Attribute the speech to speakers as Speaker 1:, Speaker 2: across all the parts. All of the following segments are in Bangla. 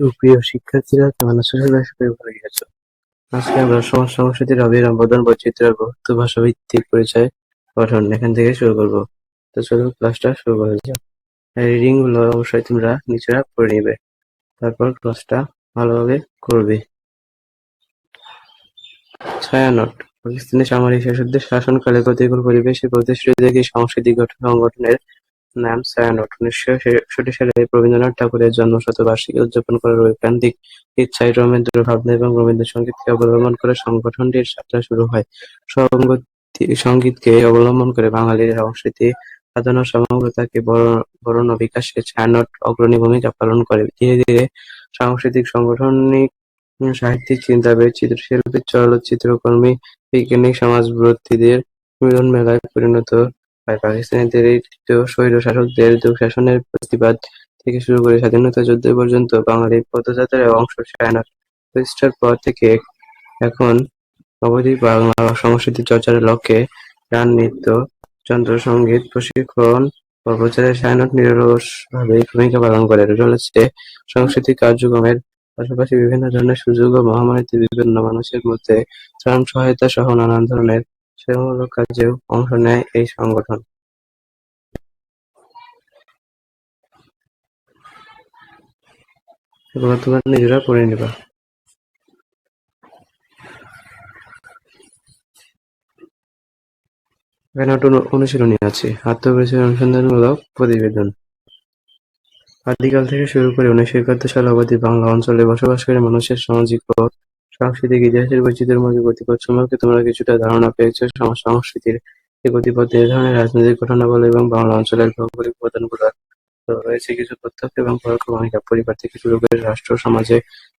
Speaker 1: সুপ্রিয় শিক্ষার্থীরা কেমন আছো সবাই করি ভালো আছো। আজকে আমরা সমাজ সংস্কৃতির অবিরাম বদল বৈচিত্র্য আর বহুত্ব ভাষা ভিত্তিক পরিচয় গঠন এখান থেকে শুরু করব। তো চলো ক্লাসটা শুরু করা যাক। রিডিংগুলো অবশ্যই তোমরা নিজেরা পড়ে নিবে। তারপর ক্লাসটা ভালোভাবে করবে। ছায়ানট পাকিস্তানের সামরিক শাসকদের শাসনকালে প্রতিকূল পরিবেশে প্রতিষ্ঠিত একটি সাংস্কৃতিক গঠন সংগঠনের নাম ছায়ানট উনিশশো ছেষট্টি সালে রবীন্দ্রনাথ ঠাকুরের জন্ম জন্মশতবার্ষিকী উদযাপন করার ঐকান্তিক ইচ্ছায় রবীন্দ্র ভাবনা এবং রবীন্দ্রসঙ্গীতকে অবলম্বন করে সংগঠনটির যাত্রা শুরু হয়। সঙ্গীতকে অবলম্বন করে বাঙালির সংস্কৃতি সাধনা সমগ্রতাকে বর- বরণ বিকাশে ছায়ানট অগ্রণী ভূমিকা পালন করে। ধীরে ধীরে সাংস্কৃতিক সাংগঠনিক সাহিত্যিক, চিন্তাবিদ, চিত্রশিল্পী, চলচ্চিত্রকর্মী বৈজ্ঞানিক সমাজব্রতীদের মিলন মেলায় পরিণত হয় পাকিস্তানিদের এই তৃতীয় স্বৈরশাসকদের দুঃশাসনের প্রতিবাদ থেকে শুরু করে স্বাধীনতা যুদ্ধ পর্যন্ত বাঙালি পদযাত্রার অংশ ছায়ানট প্রতিষ্ঠার পর থেকে এখন অবধি বাংলা সংস্কৃতি চর্চার লক্ষ্যে গান নৃত্য যন্ত্রসঙ্গীত প্রশিক্ষণ ও প্রচারে ছায়ানট নিরলসভাবে ভূমিকা পালন করে। চলেছে সাংস্কৃতিক কার্যক্রমের পাশাপাশি বিভিন্ন ধরনের সুযোগ ও মহামারীতে বিভিন্ন মানুষের মধ্যে ত্রাণ সহায়তা সহ নানান ধরনের সেবামূলক কাজেও অংশ নেয় এই সংগঠন। নিজেরা পড়ে নিবা। এখানে একটা অনুশীলনী আছে। আত্মপরিচয় অনুসন্ধানমূলক প্রতিবেদন। আদিকাল থেকে শুরু করে উনিশশো একাত্তর সাল অবধি বাংলা অঞ্চলে বসবাসকারী মানুষের সামাজিক ও সাংস্কৃতিক ইতিহাসের বৈচিত্র্যের মধ্যে গতিপথ সম্পর্কে তোমরা কিছুটা ধারণা পেয়েছ। সংস্কৃতির এই গতিপথ ধরনের রাজনৈতিক ঘটনাবলী এবং বাংলা অঞ্চলের ভৌগোলিক উপাদানগুলোর রয়েছে কিছু প্রত্যক্ষ এবং পরোক্ষ ভূমিকা। পরিবার থেকে শুরু করে রাষ্ট্র, সমাজে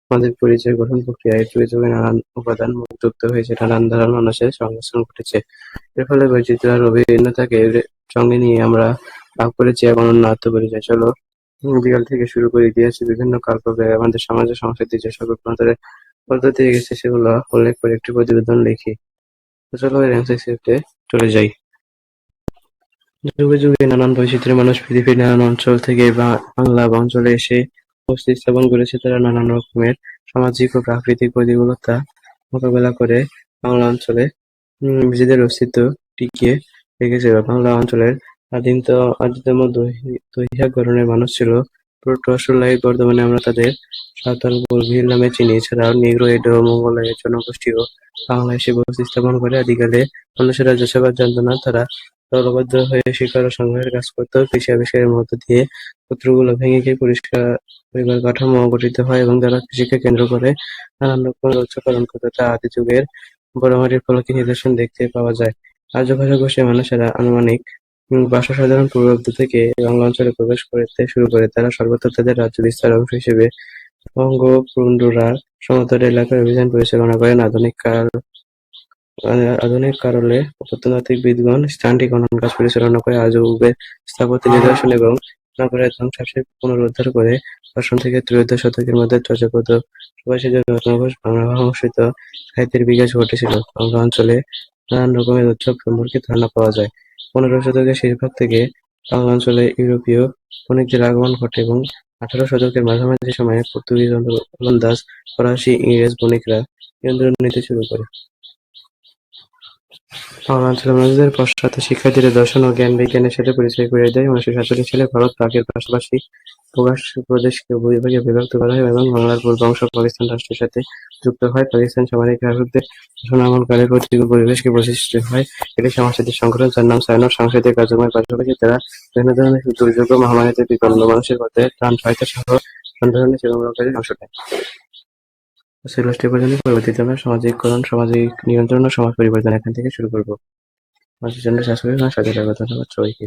Speaker 1: আমাদের পরিচয় গঠন প্রক্রিয়ায় যুগে যুগে নানান উপাদান যুক্ত হয়েছে, নানান ধারার মানুষের সংমিশ্রণ ঘটেছে। এর ফলে বৈচিত্র্য আর অভিন্নতাকে সঙ্গে নিয়ে আমরা লাভ করেছি এক অনন্য আত্মপরিচয় চলো, বিকাল থেকে শুরু করে ইতিহাসে বিভিন্ন কালক্রমে আমাদের সমাজে সংস্কৃতি যে সকল রূপান্তরের পদ্ধতি গেছে সেগুলো উল্লেখ করে একটি প্রতিবেদন লিখি। তো চলো এর অ্যান্সার শিফটে চলে যাই। যুগে যুগে নানান বৈচিত্র্যের মানুষ পৃথিবীর নানান অঞ্চল থেকে বা- বাংলা অঞ্চলে এসে বসতি স্থাপন করেছে তারা নানান রকমের সামাজিক ও প্রাকৃতিক প্রতিকূলতা মোকাবেলা করে বাংলা অঞ্চলে নিজেদের অস্তিত্ব টিকিয়ে রেখেছে। বাংলা অঞ্চলের আদিমত, আদিতম দহি- দহিয়া গঠনের মানুষ ছিল প্রোটো-আসুলাইট বর্তমানে আমরা তাদের সাঁওতাল ভিল নামে চিনি। এছাড়াও নিগ্রো, এডো মঙ্গোলয়েড জনগোষ্ঠীও বাংলায় এসে বসতি স্থাপন করে আদিকালে মানুষেরা চাষাবাদ জানত না তারা দলবদ্ধ হয়ে শিকার ও সংগ্রহের কাজ করত। কৃষি আবিষ্কারের মধ্য দিয়ে গোত্রগুলো ভেঙে গিয়ে পরিষ্কার পরিবার কাঠামো গঠিত হয় এবং যারা কৃষিকে কেন্দ্র করে নানান রকম উৎসব পালন করত, তা আদি যুগের বড়মাটির ফলকে নিদর্শন দেখতে পাওয়া যায়। আর্য ভাষা গোষ্ঠীর মানুষেরা আনুমানিক বারোশো সাধারণ পূর্বাব্দ থেকে বাংলা অঞ্চলে প্রবেশ করতে শুরু করে, তারা সর্বত্র তাদের রাজ্য বিস্তার অংশ হিসেবে বঙ্গোপসাগরের সমতল এলাকায় অভিযান পরিচালনা করেন। আধুনিক কালে প্রত্নতাত্ত্বিকবিদগণ স্থানটি খনন কাজ পরিচালনা করে আজও উবের স্থাপত্য নিদর্শন এবং নগরের ধ্বংসাবশেষ পুনরুদ্ধার করে অষ্টম থেকে ত্রয়োদশ শতকের মধ্যে চর্যাপদ সুভাষিত রত্নঘোষ বাংলা সাহিত্যের বিকাশ ঘটেছিল। বাংলা অঞ্চলে নানান রকমের উৎসব সম্পর্কে ধারণা পাওয়া যায়। পনেরো শতকের শেষভাগ থেকে বাংলা অঞ্চলে ইউরোপীয় বণিকদের আগমন ঘটে এবং আঠারো শতকের মাঝামাঝি সময়ে পর্তুগিজ ওলন্দাজ ফরাসি ইংরেজ বণিকরা নিয়ন্ত্রণ নিতে শুরু করে। বাংলা অঞ্চলের মানুষদের পশ্চাতে শিক্ষার্থীরা দর্শন ও জ্ঞান বিজ্ঞানের সাথে পরিচয় করিয়ে দেয়। উনিশশো সাতচল্লিশ সালে ভারত পাকের পাশাপাশি প্রকাশ প্রদেশকে ভূবিভাগে বিভক্ত করা হয় এবং বাংলার পূর্ব অংশ পাকিস্তান রাষ্ট্রের সাথে যুক্ত হয়। পাকিস্তান সামরিক শাসকদের শাসনামলকালে প্রতিকূল পরিবেশকে প্রতিষ্ঠিত হয়। এটি সাংস্কৃতিক সংগঠন, যার নাম সায়নট সাংস্কৃতিক কার্যক্রমের পাশাপাশি তারা বিভিন্ন ধরনের দুর্যোগ মহামারীতে বিপন্ন মানুষের মধ্যে ত্রাণ, সহায়তা সহ সেবামূলক কাজে অংশ নেয়। সিলেবাসটি পর্যন্ত পরবর্তীতে আমরা সামাজিককরণ, সামাজিক নিয়ন্ত্রণ ও সমাজ পরিবর্তন এখান থেকে শুরু করব। মানুষের জন্য শেষ করে সাথে থাকবে ধন্যবাদ সবাইকে।